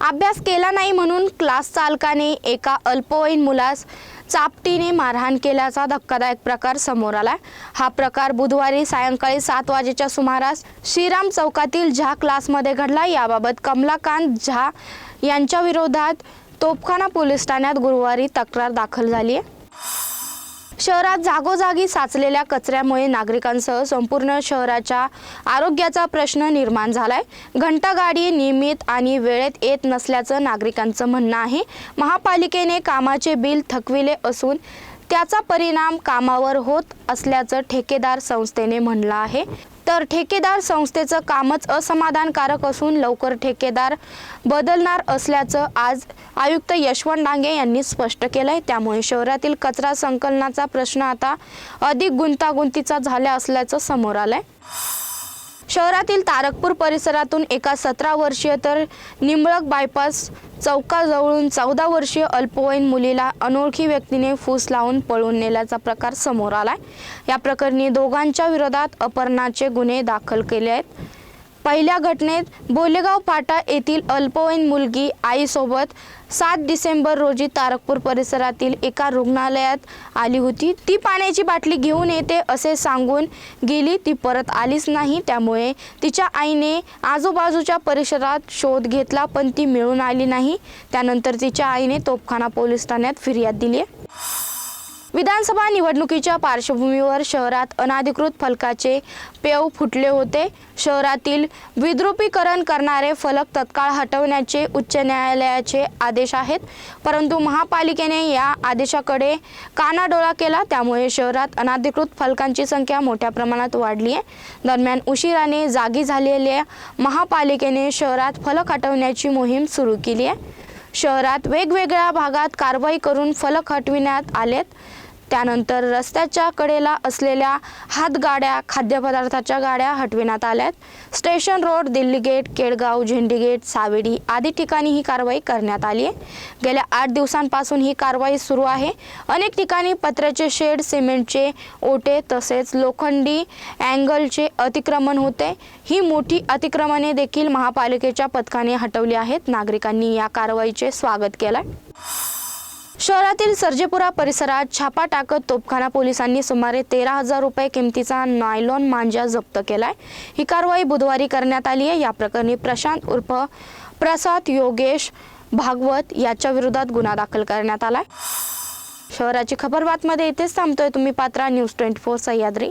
अभ्यास केला नाही म्हणून क्लास चालकाने एका अल्पवयीन मुलास चापटीने मारहाण केल्याचा धक्कादायक प्रकार समोर आला हा प्रकार बुधवारी सायंकाळी सात वाजेच्या सुमारास श्रीराम चौकातील झा क्लासमध्ये घडला. याबाबत कमलाकांत झा यांच्या विरोधात तोपखाना पोलीस ठाण्यात गुरुवारी तक्रार दाखल झाली आहे शहरात जागोजागी साचलेल्या कचऱ्यामुळे नागरिकांसह संपूर्ण शहराच्या आरोग्याचा प्रश्न निर्माण झालाय. घंटागाडी नियमित आणि वेळेत येत नसल्याचं नागरिकांचं म्हणणं आहे. महापालिकेने कामाचे बिल थकविले असून त्याचा परिणाम कामावर होत असल्याचं ठेकेदार संस्थेने म्हणलं आहे. तर ठेकेदार संस्थेचं कामच असमाधानकारक असून लवकर ठेकेदार बदलणार असल्याचं आज आयुक्त यशवंत डांगे यांनी स्पष्ट केलं आहे त्यामुळे शहरातील कचरा संकलनाचा प्रश्न आता अधिक गुंतागुंतीचा झाला असल्याचं समोर आलं आहे शहरातील तारकपूर परिसरातून एका सतरा वर्षीय तर निंबळक बायपास चौकाजवळून चौदा वर्षीय अल्पवयीन मुलीला अनोळखी व्यक्तीने फूस लावून पळून नेल्याचा प्रकार समोर आलाय. या प्रकरणी दोघांच्या विरोधात अपहरणाचे गुन्हे दाखल केले आहेत. पहिल्या घटनेत बोलेगाव फाटा येथील अल्पवयीन मुलगी आईसोबत सात डिसेंबर रोजी तारकपूर परिसरातील एका रुग्णालयात आली होती. ती पाण्याची बाटली घेऊन येते असे सांगून गेली. ती परत आलीच नाही. त्यामुळे तिच्या आईने आजूबाजूच्या परिसरात शोध घेतला पण ती मिळून आली नाही. त्यानंतर तिच्या आईने तोपखाना पोलीस ठाण्यात फिर्याद दिली आहे. विधानसभा निवडणुकीच्या पार्श्वभूमीवर शहरात अनाधिकृत फलकाचे पेव फुटले होते. शहरातील विद्रुपीकरण करणारे फलक तत्काळ हटवण्याचे उच्च न्यायालयाचे आदेश आहेत. परंतु महापालिकेने या आदेशाकडे कानाडोळा केला. त्यामुळे शहरात अनाधिकृत फलकांची संख्या मोठ्या प्रमाणात वाढली आहे. दरम्यान उशिराने जागी झालेल्या महापालिकेने शहरात फलक हटवण्याची मोहीम सुरू केली आहे. शहरात वेगवेगळ्या भागात कारवाई करून फलक हटविण्यात आलेत. त्यानंतर रस्त्याच्या कडेला असलेल्या हातगाड्या खाद्यपदार्थाच्या गाड्या हटविण्यात आल्यात. Station road Delhi gate Kelgaon Zendi gate Savedi आदी ठिकाणी ही कारवाई करण्यात आली आहे. गेल्या आठ दिवसांपासून ही कारवाई सुरू आहे. अनेक ठिकाणी पत्र्याचे शेड सिमेंटचे ओटे तसेच लोखंडी अँगलचे अतिक्रमण होते. ही मोठी अतिक्रमणे देखील महापालिकेच्या पथकाने हटवली आहेत. नागरिकांनी या कारवाईचे स्वागत केलं शहरातील सर्जेपुरा परिसरात छापा टाकत तोपखाना पोलिसांनी सुमारे तेरा हजार रुपये किमतीचा नायलॉन मांजा जप्त केलाय. ही कारवाई बुधवारी करण्यात आली आहे. या प्रकरणी प्रशांत उर्फ प्रसाद योगेश भागवत याच्या विरोधात गुन्हा दाखल करण्यात आलाय. शहराची खबर बातमध्ये इथेच थांबतोय. तुम्ही पात्रा न्यूज ट्वेंटी फोर सह्याद्री.